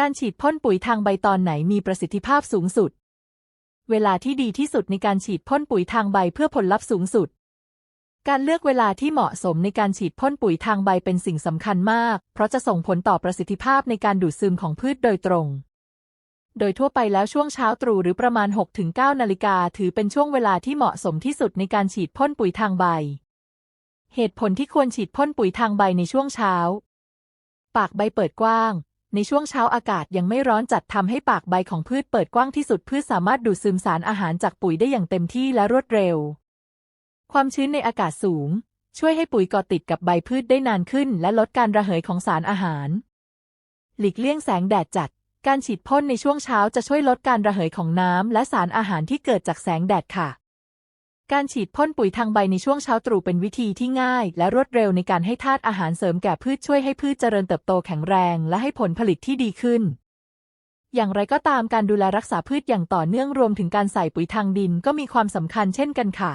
การฉีดพ่นปุ๋ยทางใบตอนไหนมีประสิทธิภาพสูงสุด เวลาที่ดีที่สุดในการฉีดพ่นปุ๋ยทางใบเพื่อผลลัพธ์สูงสุด การเลือกเวลาที่เหมาะสมในการฉีดพ่นปุ๋ยทางใบเป็นสิ่งสำคัญมาก เพราะจะส่งผลต่อประสิทธิภาพในการดูดซึมของพืชโดยตรง โดยทั่วไปแล้วช่วงเช้าตรู่หรือประมาณ 6-9 นาฬิกาถือเป็นช่วงเวลาที่เหมาะสมที่สุดในการฉีดพ่นปุ๋ยทางใบ เหตุผลที่ควรฉีดพ่นปุ๋ยทางใบในช่วงเช้า ปากใบเปิดกว้าง ในช่วงเช้าอากาศยังไม่ร้อนจัดทำให้ปากใบของพืชเปิดกว้างที่สุดพืชสามารถดูดซึมสารอาหารจากปุ๋ยได้อย่างเต็มที่และรวดเร็ว ความชื้นในอากาศสูง ช่วยให้ปุ๋ยเกาะติดกับใบพืชได้นานขึ้น และลดการระเหยของสารอาหาร หลีกเลี่ยงแสงแดดจัด การฉีดพ่นในช่วงเช้าจะช่วยลดการระเหยของน้ำและสารอาหารที่เกิดจากแสงแดดค่ะ การฉีดพ่นปุ๋ยทางใบในช่วงเช้าตรู่เป็นวิธีที่ง่าย และรวดเร็วในการให้ธาตุอาหารเสริมแก่พืชช่วยให้พืชเจริญเติบโตแข็งแรง และให้ผลผลิตที่ดีขึ้น อย่างไรก็ตามการดูแลรักษาพืชอย่างต่อเนื่องรวมถึงการใส่ปุ๋ยทางดินก็มีความสำคัญเช่นกันค่ะ